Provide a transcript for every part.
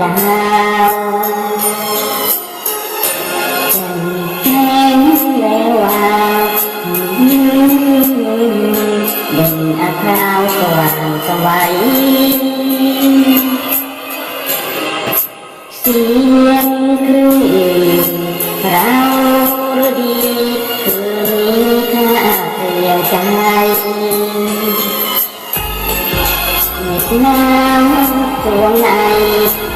ดาวฉันเห็นเลยวยืนบนอาาวสว่างสวัยเสียงคลื่นเราดีคืนนี้ข้าเพียงใจเหน็บหนาวตัวไหน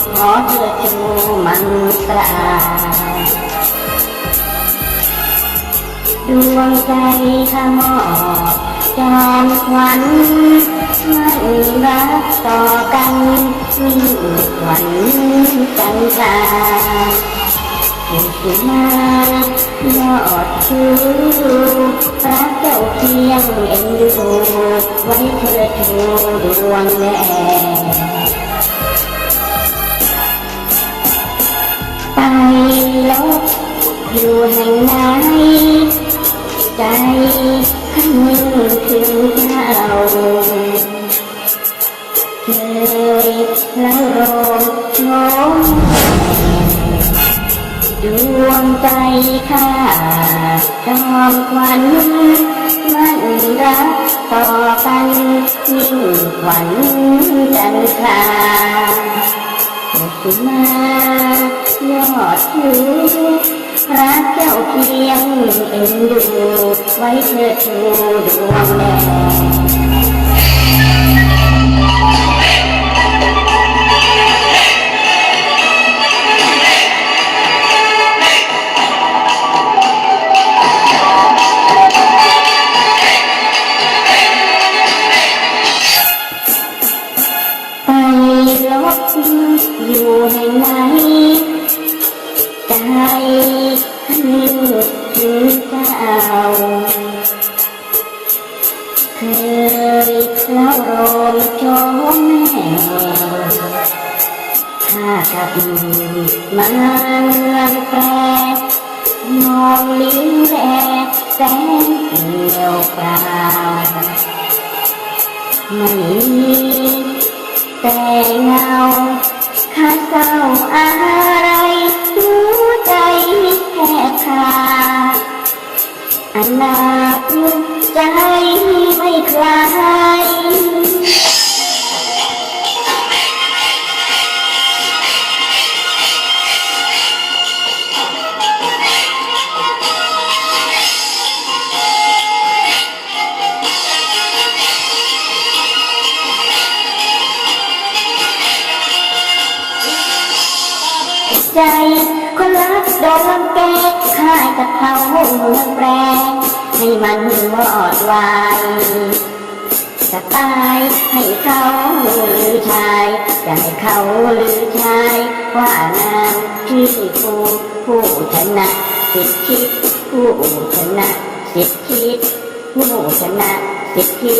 านั้นข้าเศร้ายาถ้ามาทางสุดลำเค็นเหนื่อยแสนอาจเย็นไม่เว้นวางเปล่าเพื่อเองอูถึงจะตายจะอยู่ขอเธอชูมันตราดวงใจข้ามอจอมขวัญมันรักต่อกันมิ่งขวัญจันทราอยู่ที่มายอดชูพระเจ้าเพียงเอ็นดูไว้เธอชูดวงแน่ ลบอยู่แห่งไหนใจข้างนึงถึงเจ้าเคยแล้วโรมโน้มดวงใจข้าจอมควันมันรักต่อกันยิ่งขวัญจันทราขึ้นมา ยอดชูรักเจ้าเพียงเอ็นดูไว้เธอดูดวงแดง ใจนึกถึงเจ้าเคยเล่ารมโจมแม่ข้ากับมาเมืองแปรมองลิ้นแลแสงเดียวเปล่าไม่มีแต่เงาข้าเศร้าอะไร นาคตใจไม่คลายใจ คนรักโดนลังแกค่ายกับเขาเมืองแปรให้มันวอดวายจะตายให้เขาหรือชายจะให้เขาหรือชายว่านางที่ผู้ผู้ชนะสิทธิผู้ชนะสิทธิผู้ชนะสิทธิ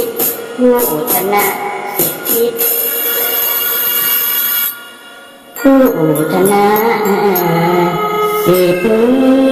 ผู้ชนะสิทธิผู้ชนะ สิทธิ